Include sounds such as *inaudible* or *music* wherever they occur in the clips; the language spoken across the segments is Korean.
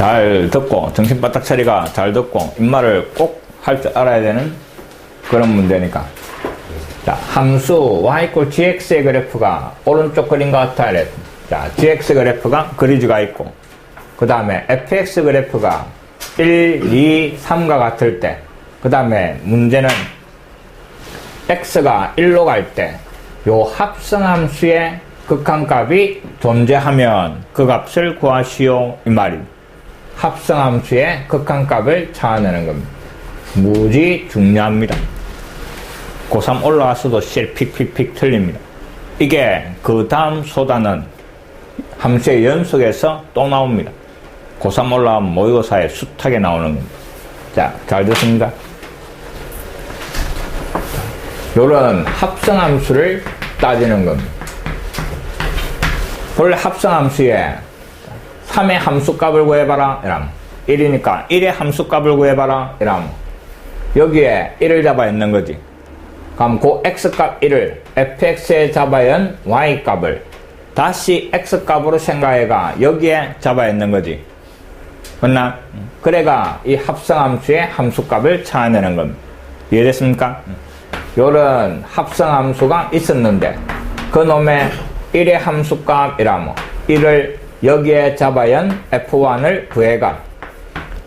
잘 듣고 정신 바짝 차리가 잘 듣고 입말을 꼭 할 줄 알아야 되는 그런 문제니까 자 함수 y 이 gx의 그래프가 오른쪽 그림 같아 이랬 자 gx 그래프가 그리즈가 있고 그 다음에 fx 그래프가 1, 2, 3과 같을 때 그 다음에 문제는 x가 1로 갈 때 요 합성함수의 극한값이 존재하면 그 값을 구하시오 이 말입니다. 합성함수의 극한값을 찾아내는 겁니다. 무지 중요합니다. 고3 올라가서도 실 픽픽픽 틀립니다. 이게 그 다음 소단은 함수의 연속에서 또 나옵니다. 고3 올라가면 모의고사에 숱하게 나오는 겁니다. 자, 잘 됐습니다. 요런 합성함수를 따지는 겁니다. 원래 합성함수에 3의 함수값을 구해봐라 이러면 1이니까 1의 함수값을 구해봐라 이러면 여기에 1을 잡아 있는 거지. 그럼 그 x값 1을 fx에 잡아야 한 y값을 다시 x값으로 생각해가 여기에 잡아 있는 거지. 맞나? 그래가 이 합성함수의 함수값을 찾아내는 겁니다. 이해됐습니까? 요런 합성함수가 있었는데 그놈의 1의 함수값이라면 1을 여기에 한 f1을 구해가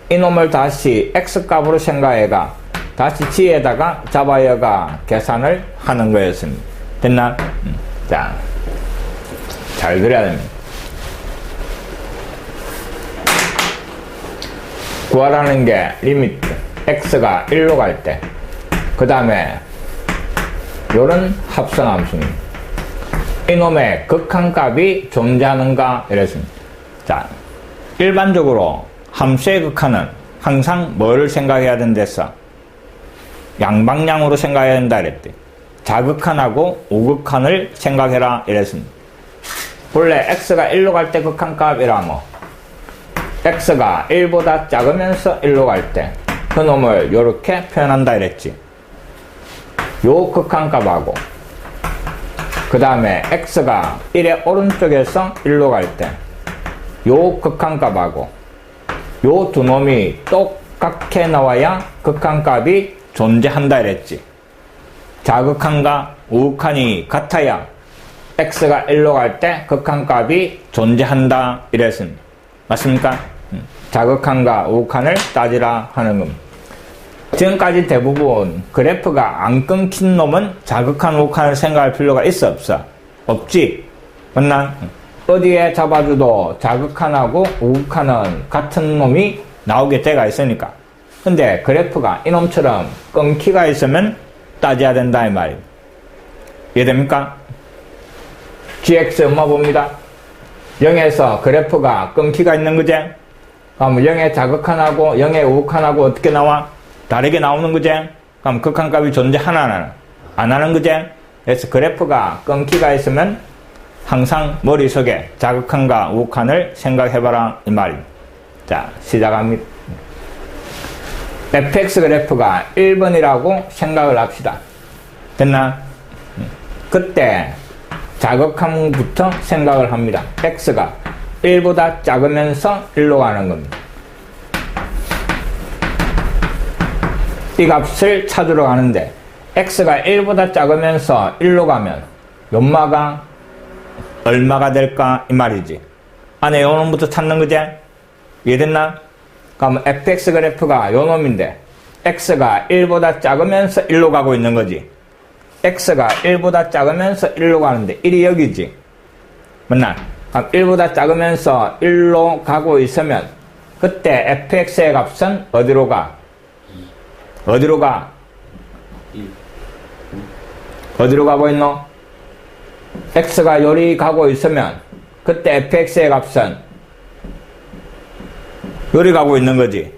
이놈을 다시 x값으로 생각해가 다시 g에다가 잡아야가 계산을 하는 거였습니다. 됐나? 음. 자, 잘 그려야 됩니다. 구하라는 게 리미트 x가 1로 갈 때 그 다음에 요런 합성 함수입니다. 이놈의 극한값이 존재하는가 이랬습니다. 자, 일반적으로 함수의 극한은 항상 뭐를 생각해야 된댔어? 양방향으로 생각해야 된다 이랬대. 자극한하고 우극한을 생각해라 이랬습니다. 본래 x가 1로 갈 때 극한값이라면 x가 1보다 작으면서 1로 갈 때 그놈을 이렇게 표현한다 이랬지. 요 극한값하고 그 다음에 x가 1의 오른쪽에서 1로 갈 때 요 극한값하고 요 두 놈이 똑같게 나와야 극한값이 존재한다 이랬지. 자극한과 우극한이 같아야 x가 1로 갈 때 극한값이 존재한다 이랬습니다. 맞습니까? 음. 자극한과 우극한을 따지라 하는 겁니다. 지금까지 대부분 그래프가 안 끊긴 놈은 자극한 우극한을 생각할 필요가 있어 없어? 없지? 맞나? 어디에 잡아줘도 자극한하고 우극한은 같은 놈이 나오게 돼가 있으니까 근데 그래프가 이놈처럼 끊기가 있으면 따져야 된다 이 말입니다 이해됩니까? gx 엄마 봅니다 0에서 그래프가 끊기가 있는 거지? 그럼 0의 자극한하고 0의 우극한하고 어떻게 나와? 다르게 나오는 거지? 그럼 극한값이 존재하나 안 하는 거지? 그래서 그래프가 끊기가 있으면 항상 머릿속에 자극한과 우극한을 생각해봐라 이 말입니다. 자 시작합니다. fx 그래프가 1번이라고 생각을 합시다. 됐나? 그때 자극함부터 생각을 합니다. x가 1보다 작으면서 1로 가는 겁니다. 이 값을 찾으러 가는데 x가 1보다 작으면서 1로 가면 연마가 얼마가 될까 이 말이지 안에 요 놈부터 찾는 거지 이해됐나? 그럼 fx 그래프가 요 놈인데 x가 1보다 작으면서 1로 가고 있는 거지 x가 1보다 작으면서 1로 가는데 1이 여기지 맞나? 그럼 1보다 작으면서 1로 가고 있으면 그때 fx의 값은 어디로 가? 어디로 가? 어디로 가고 있노? x가 요리 가고 있으면 그때 fx의 값은 요리 가고 있는 거지.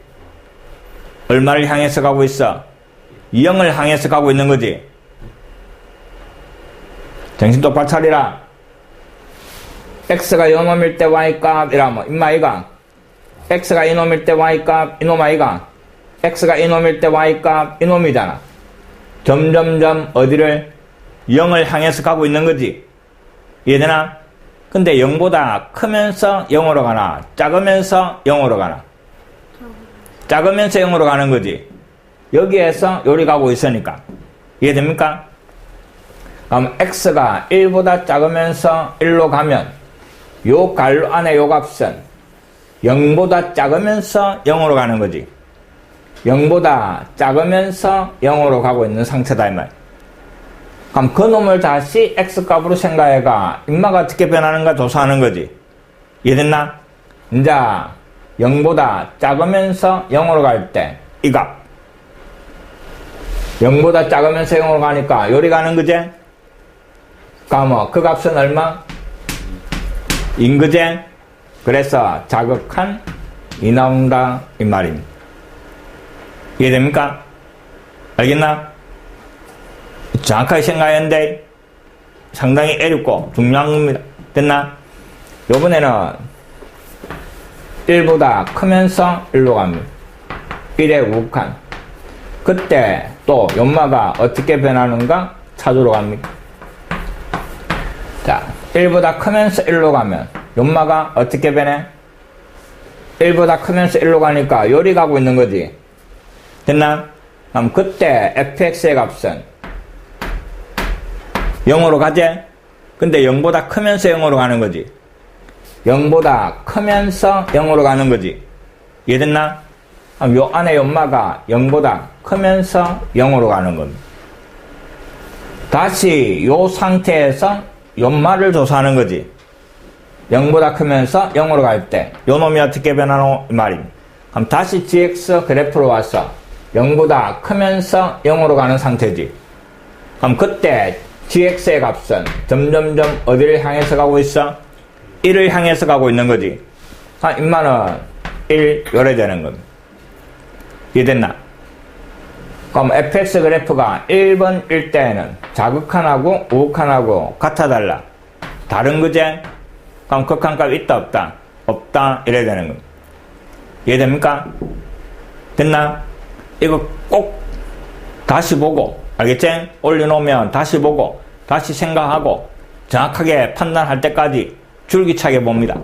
얼마를 향해서 가고 있어? 0을 향해서 가고 있는 거지. 정신 똑바로 차리라. x가 요놈일 때 y값 이라면 임마 이가 x가 이놈일 때 y값 이놈 아 이가 x가 이놈일 때 y값 이놈이잖아. 점점점 어디를 0을 향해서 가고 있는 거지. 이해되나? 근데 0보다 크면서 0으로 가나 작으면서 0으로 가나 작으면서 0으로 가는 거지 여기에서 요리 가고 있으니까 이해됩니까? 그럼 x가 1보다 작으면서 1로 가면 요 갈로 안에 요 값은 0보다 작으면서 0으로 가는 거지 0보다 작으면서 0으로 가고 있는 상태다 이 말. 그럼 그 놈을 다시 x값으로 생각해가 인마가 어떻게 변하는가 조사하는 거지. 이해됐나? 이제 0보다 작으면서 0으로 갈 때 이 값. 0보다 작으면서 0으로 가니까 요리 가는 거지? 그럼 그 값은 얼마? 인그제? 그래서 자극한 이 나온다 이 말입니다. 이해됩니까? 알겠나? 정확하게 생각했는데 상당히 어렵고 중요한 겁니다. 됐나? 요번에는 1보다 크면서 1로 갑니다. 1의 우극한. 그때 또 연마가 어떻게 변하는가 찾으러 갑니다. 자, 1보다 크면서 1로 가면 연마가 어떻게 변해? 1보다 크면서 1로 가니까 요리 가고 있는 거지. 됐나? 그럼 그때 fx의 값은 0으로 가재? 근데 0보다 크면서 0으로 가는 거지. 0보다 크면서 0으로 가는 거지. 이해됐나? 요 안에 연마가 0보다 크면서 0으로 가는 겁니다. 다시 요 상태에서 연마를 조사하는 거지. 0보다 크면서 0으로 갈 때, 요 놈이 어떻게 변하노? 이 말입니다. 그럼 다시 gx 그래프로 와서 0보다 크면서 0으로 가는 상태지. 그럼 그때 gx의 값은 점점점 어디를 향해서 가고 있어? 1을 향해서 가고 있는 거지. 아, 인마는 1 요래 되는 겁니다. 이해됐나? 그럼 fx 그래프가 1번 일 때에는 자극한하고 우극한하고 같아 달라. 다른 거제? 그럼 극한값 있다 없다? 없다 이래 되는 겁니다. 이해됩니까? 됐나? 이거 꼭 다시 보고 알겠지? 올려놓으면 다시 보고 다시 생각하고 정확하게 판단할 때까지 줄기차게 봅니다.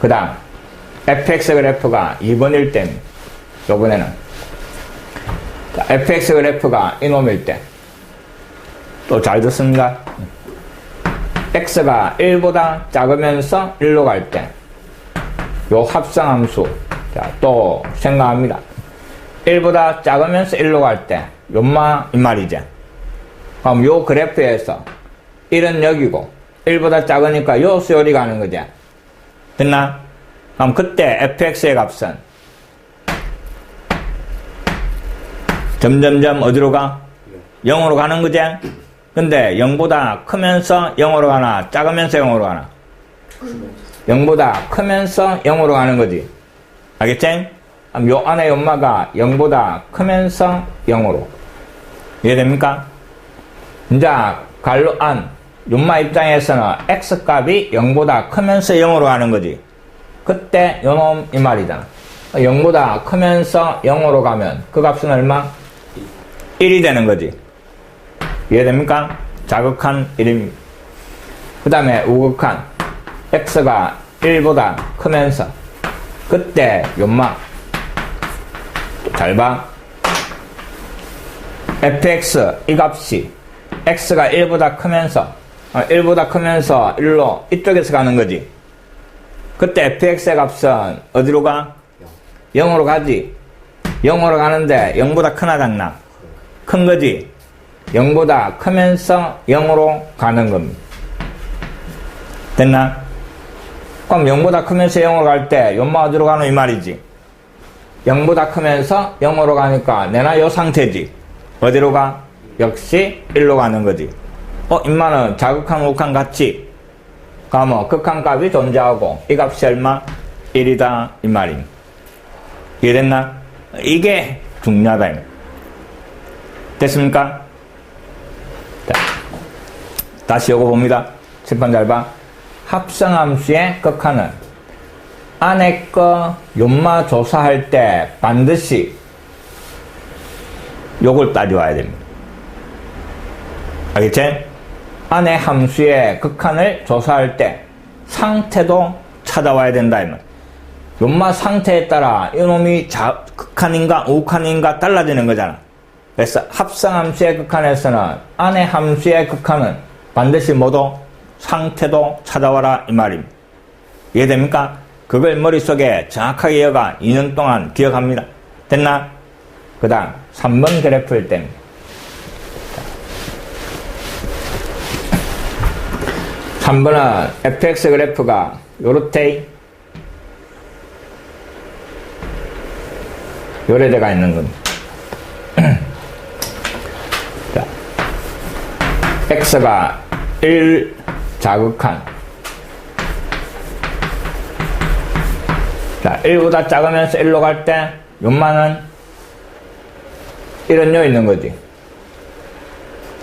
그 다음 fx 그래프가 2번일 땐 요번에는 자, fx 그래프가 이놈일 때 또 잘 듣습니다. x가 1보다 작으면서 1로 갈 때 요 합성함수 자, 또 생각합니다. 1보다 작으면서 1로 갈 때, 요마, 이 말이죠. 그럼 요 그래프에서 1은 여기고, 1보다 작으니까 요 수열이 가는 거죠. 됐나? 그럼 그때 fx의 값은 점점점 어디로 가? 0으로 가는 거지? 근데 0보다 크면서 0으로 가나, 작으면서 0으로 가나? 0보다 크면서 0으로 가는 거지. 알겠지? 요 안에 연마가 0보다 크면서 0으로. 이해됩니까? 이제 갈로 안, 연마 입장에서는 x값이 0보다 크면서 0으로 가는 거지. 그때 요놈 이 말이잖아. 0보다 크면서 0으로 가면 그 값은 얼마? 1이 되는 거지. 이해됩니까? 자극한 1입니다. 그 다음에 우극한 x가 1보다 크면서 그때 연마 잘 봐. fx 이 값이 x가 1보다 크면서 1보다 어, 크면서 1로 이쪽에서 가는 거지. 그때 fx의 값은 어디로 가? 0 으로 가지. 0으로 가는데 0보다 크나 작나? 큰 거지. 0보다 크면서 0으로 가는 겁니다. 됐나? 그럼 0보다 크면서 0으로 갈 때 연마 어디로 가노 이 말이지. 0보다 크면서 0으로 가니까 내나 요 상태지. 어디로 가? 역시 1로 가는 거지. 어, 인마는 자극한 우극한 같이 가면 극한 값이 존재하고 이 값이 얼마? 1이다 이 말임. 이해됐나? 이게 중요하다. 됐습니까? 자, 다시 요거 봅니다. 칠판 잘 봐. 합성함수의 극한은 안에 거 연마 조사할 때 반드시 요걸 따져와야 됩니다. 알겠지? 안의 함수의 극한을 조사할 때 상태도 찾아와야 된다. 이 말. 연마 상태에 따라 이놈이 자, 극한인가 우극한인가 달라지는 거잖아. 그래서 합성함수의 극한에서는 안의 함수의 극한은 반드시 모두 상태도 찾아와라 이 말입니다. 이해됩니까? 그걸 머릿속에 정확하게 여가 2년 동안 기억합니다. 됐나? 그 다음 3번 그래프일 때입니다. 3번은 fx 그래프가 요렇게 요래대가 있는 겁니다. *clears throat* 자, x가 1 자극한 자, 1보다 작으면서 1로 갈때 요만은 이런 요 있는 거지.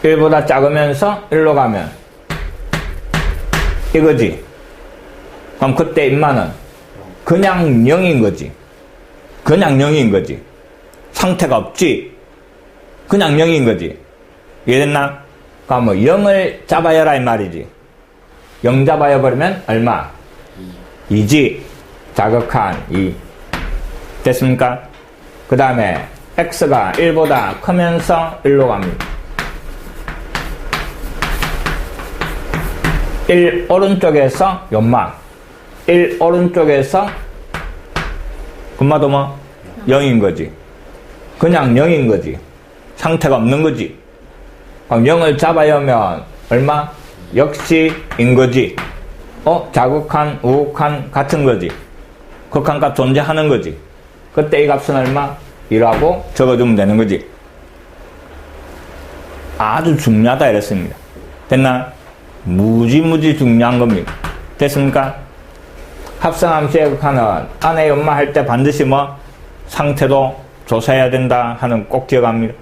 1보다 작으면서 1로 가면 이거지. 그럼 그때 인마는 그냥 0인 거지. 그냥 0인 거지. 상태가 없지. 그냥 0인 거지. 이해됐나? 그럼 뭐 0을 잡아야라 이 말이지. 0 잡아야 버리면 얼마? 2지. 자극한 2. 됐습니까? 그 다음에 x가 1보다 크면서 1로 갑니다. 1 오른쪽에서 연막 1 오른쪽에서 금마도 뭐 0인 거지 그냥 0인 거지 상태가 없는 거지 그럼 0을 잡아야 하면 얼마? 역시 인 거지 어? 자극한 우극한 같은 거지 극한값 존재하는 거지 그때 이 값은 얼마? 1하고 적어주면 되는 거지 아주 중요하다 이랬습니다 됐나? 무지무지 중요한 겁니다. 됐습니까? 합성함수의 극한은 안에 연마할 때 반드시 뭐 상태도 조사해야 된다 하는 꼭 기억합니다.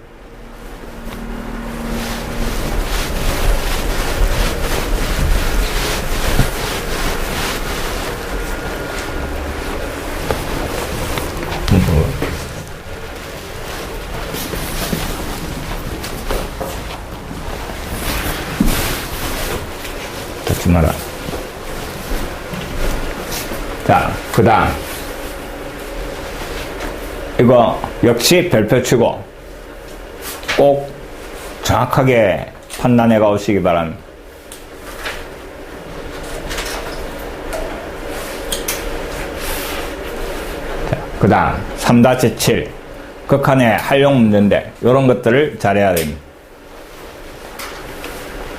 듣지 마라. 자, 그 다음. 이거 역시 별표 치고 꼭 정확하게 판단해 가오시기 바랍니다. 자, 그 다음 3-7 극한의 활용 문제인데 이런 것들을 잘해야 됩니다.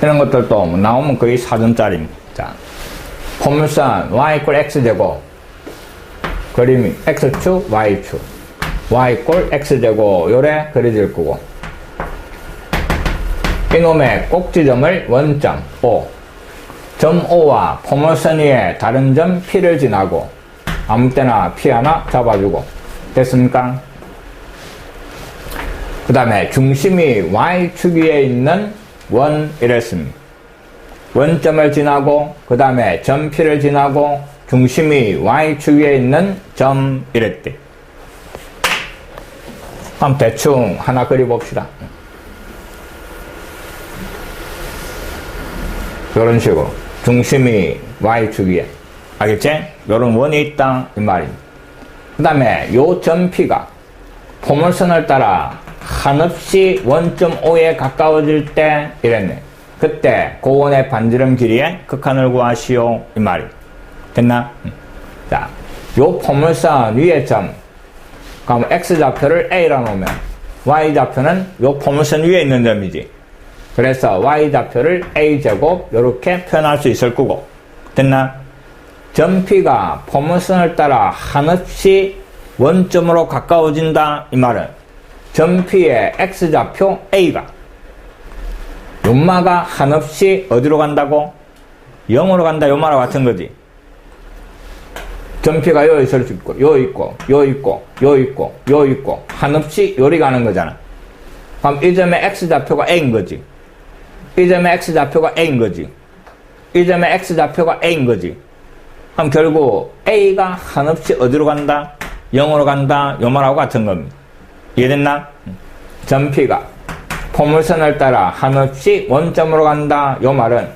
이런 것들도 뭐 나오면 거의 4점짜리입니다. 자, 포물선 y 꼴 x제곱 그림이 x축, y축 y 꼴 x제곱. 요래 그려질 거고. 이놈의 꼭지점을 원점 O. 점 O와 포물선 위에 다른 점 P를 지나고 아무 때나 P 하나 잡아주고. 됐습니까? 그 다음에 중심이 Y축 위에 있는 원 이랬습니다. 원점을 지나고 그 다음에 점 P를 지나고 중심이 Y축 위에 있는 점 이랬대. 그럼 대충 하나 그려봅시다. 이런 식으로 중심이 Y축 위에 알겠지? 이런 원이 있다 이 말입니다. 그 다음에 요 점 P가 포물선을 따라 한없이 원점 O에 가까워질 때 이랬네. 그때 고원의 반지름 길이의 극한을 구하시오 이 말이 됐나? 자, 요 포물선 위의 점 그럼 x좌표를 a라 놓으면 y좌표는 요 포물선 위에 있는 점이지. 그래서 y좌표를 a제곱 이렇게 표현할 수 있을 거고 됐나? 점 P가 포물선을 따라 한없이 원점으로 가까워진다 이 말은 점 P의 x좌표 a가 연마가 한없이 어디로 간다고? 0으로 간다 요 말과 같은 거지. 점피가 요 있을 수 있고, 요 있고, 요 있고, 요 있고, 요 있고, 한없이 요리 가는 거잖아. 그럼 이 점의 x좌표가 a인 거지. 이 점의 x좌표가 a인 거지. 이 점의 x좌표가 a인 거지. 그럼 결국 a가 한없이 어디로 간다? 0으로 간다. 요 말하고 같은 겁니다. 이해됐나? 점피가 포물선을 따라 한없이 원점으로 간다. 요 말은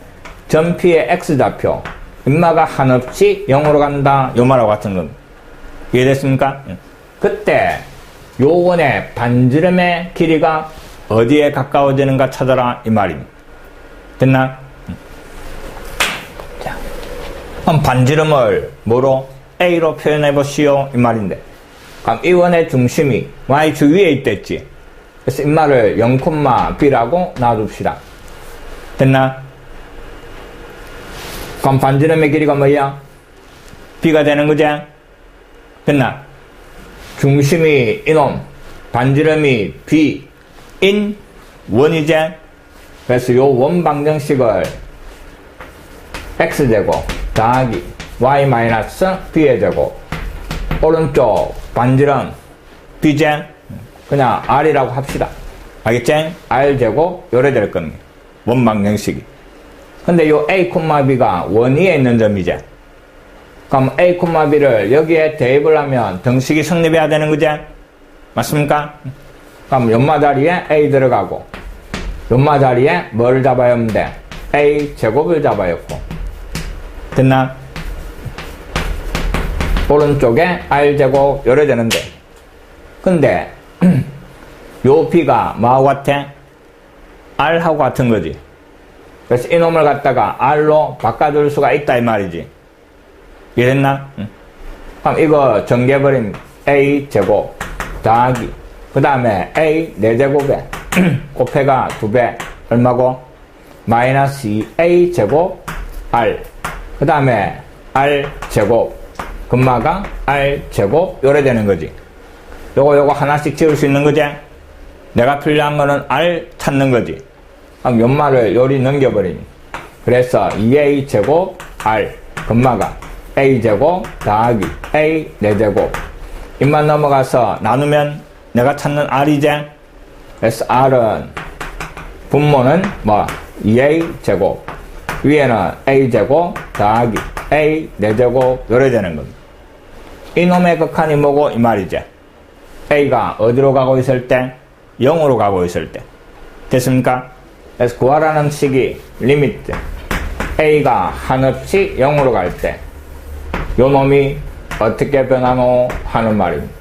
전피의 x좌표, 인마가 한없이 0으로 간다. 요 말하고 같은 겁니다. 이해됐습니까? 그때 요 원의 반지름의 길이가 어디에 가까워지는가 찾아라 이 말입니다. 됐나? 자, 그럼 반지름을 뭐로? A로 표현해 보시오 이 말인데 그럼 이 원의 중심이 Y 주위에 있댔지 그래서 이 말을 0,B라고 놔둡시다. 됐나? 그럼 반지름의 길이가 뭐야? B가 되는 거지? 됐나? 중심이 이놈, 반지름이 B, 인 원이지? 그래서 요 원 방정식을 x제곱 더하기 y 마이너스 b의 제곱 오른쪽 반지름 b제 그냥 r이라고 합시다. 알겠지? r제곱 요래 될 겁니다. 원 방정식이. 근데 요 a, b가 원 위에 있는 점이지. 그럼 a, b를 여기에 대입을 하면 등식이 성립해야 되는 거지? 맞습니까? 그럼 연마 자리에 a 들어가고 연마 자리에 뭐를 잡아야 하는데 a 제곱을 잡아야 했고 됐나? 오른쪽에 r 제곱 열어야 되는데 근데 *clears throat* 요 b가 뭐하고 같아? r하고 같은 거지 그래서 이놈을 갖다가 r로 바꿔줄 수가 있다 이 말이지 이해됐나? 응. 그럼 이거 정개버림 a 제곱 더하기 그 다음에 a 4제곱에 *clears throat* 곱해가 2배 얼마고? 마이너스 2a 제곱 r 그 다음에 r 제곱 금마가 r 제곱 요래 되는 거지 요거 요거 하나씩 지울 수 있는 거지 내가 필요한 거는 r 찾는 거지 연말을 요리 넘겨버리니 그래서 2a 제곱 r 금마가 a 제곱 더하기 a 4제곱. 입만 넘어가서 나누면 내가 찾는 r이제 그래서 r은 분모는 뭐? 2a 제곱. 위에는 a 제곱 더하기 a 4제곱 요래 되는 겁니다. 이놈의 극한이 뭐고 이 말이제 a가 어디로 가고 있을 때? 0으로 가고 있을 때. 됐습니까? 그래서 구하라는 식이 리미트 a가 한없이 0으로 갈 때 요 놈이 어떻게 변하노 하는 말입니다.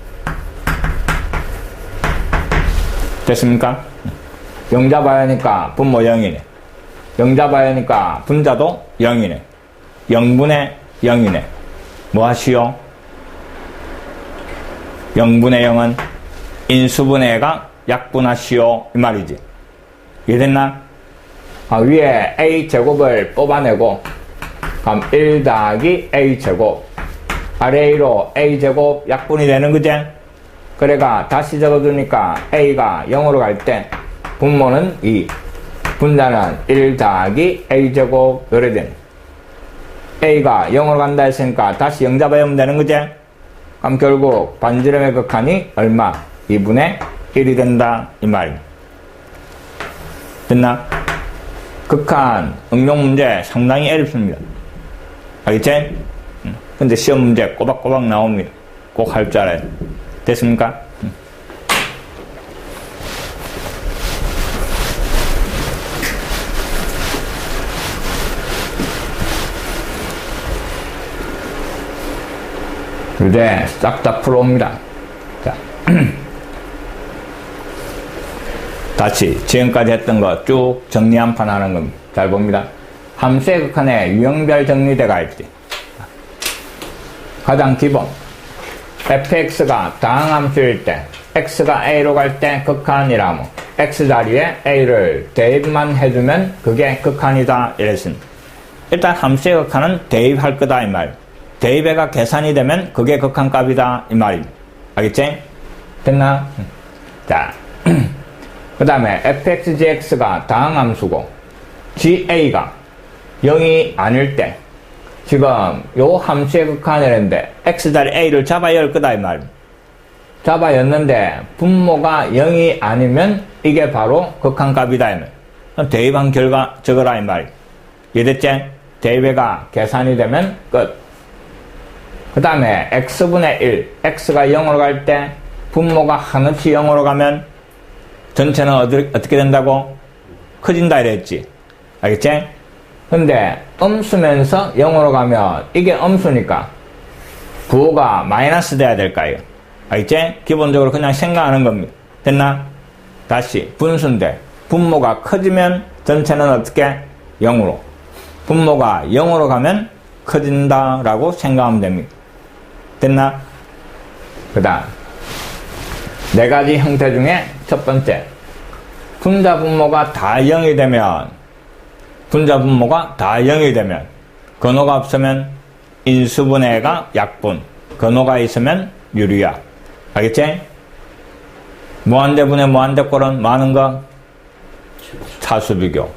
됐습니까? 영 잡아야 하니까 분모 0이네. 영 잡아야 하니까 분자도 0이네. 0분의 0이네. 뭐 하시오? 0분의 0은 인수분의 애가 약분하시오. 이 말이지. 이해됐나? 아, 위에 a 제곱을 뽑아내고 그럼 1 더하기 a 제곱 아래로 a 제곱 약분이 되는 거지? 그래가 다시 적어두니까 a가 0으로 갈 때 분모는 2 분자는 1 더하기 a 제곱 요래 되는 a가 0으로 간다 했으니까 다시 0 잡아오면 되는 거지? 그럼 결국 반지름의 극한이 얼마? 2분의 1이 된다 이 말입니다. 됐나? 극한 응용 문제 상당히 어렵습니다. 알겠지? 음. 근데 시험 문제 꼬박꼬박 나옵니다. 꼭 할 줄 알아요. 됐습니까? 음. 이제 싹 다 풀어옵니다. 자. 다시 지금까지 했던 거 쭉 정리 한 판 하는 겁니다. 잘 봅니다. 함수의 극한에 유형별 정리대가 있지. 가장 기본 fx가 다항함수일 때 x가 a로 갈 때 극한이라면 x 자리에 a를 대입만 해주면 그게 극한이다 이랬습니다. 일단 함수의 극한은 대입할 거다 이 말. 대입에가 계산이 되면 그게 극한값이다 이 말입니다. 알겠지? 됐나? 자, 그 다음에 fxgx가 다항함수고 ga가 0이 아닐 때 지금 요 함수의 극한이랬는데 x자리 a를 잡아야 할 거다 이 말. 잡아였는데 분모가 0이 아니면 이게 바로 극한값이다 이 말. 대입한 결과 적어라 이 말. 이해됐지? 대입해가 계산이 되면 끝. 그 다음에 x분의 1, x가 0으로 갈 때 분모가 한없이 0으로 가면 전체는 어떻게 된다고? 커진다 이랬지. 알겠지? 근데 음수면서 0으로 가면 이게 음수니까 부호가 마이너스 돼야 될까요? 알겠지? 기본적으로 그냥 생각하는 겁니다. 됐나? 다시 분수인데 분모가 커지면 전체는 어떻게? 0으로. 분모가 0으로 가면 커진다라고 생각하면 됩니다. 됐나? 그 다음 네 가지 형태 중에 첫 번째 분자 분모가 다 0이 되면 분자 분모가 다 0이 되면 근호가 없으면 인수분해가 약분 근호가 있으면 유리야 알겠지? 무한대분의 무한대꼴은 뭐 하는 거? 차수비교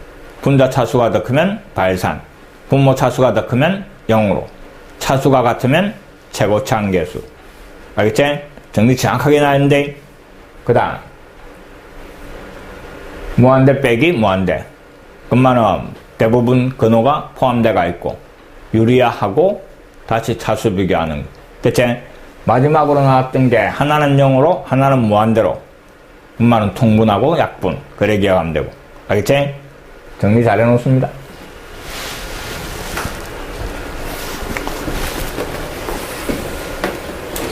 분자 차수가 더 크면 발산 분모 차수가 더 크면 0으로 차수가 같으면 최고차 한계수 알겠지? 정리 정확하게 나는데 그 다음. 무한대 빼기 무한대. 그러면은 대부분 근호가 포함되어 있고 유리화하고 다시 차수 비교하는 거. 대체 마지막으로 나왔던 게 하나는 0으로 하나는 무한대로. 엄마는 통분하고 약분. 그래 기억하면 되고. 알겠지? 정리 잘 해놓습니다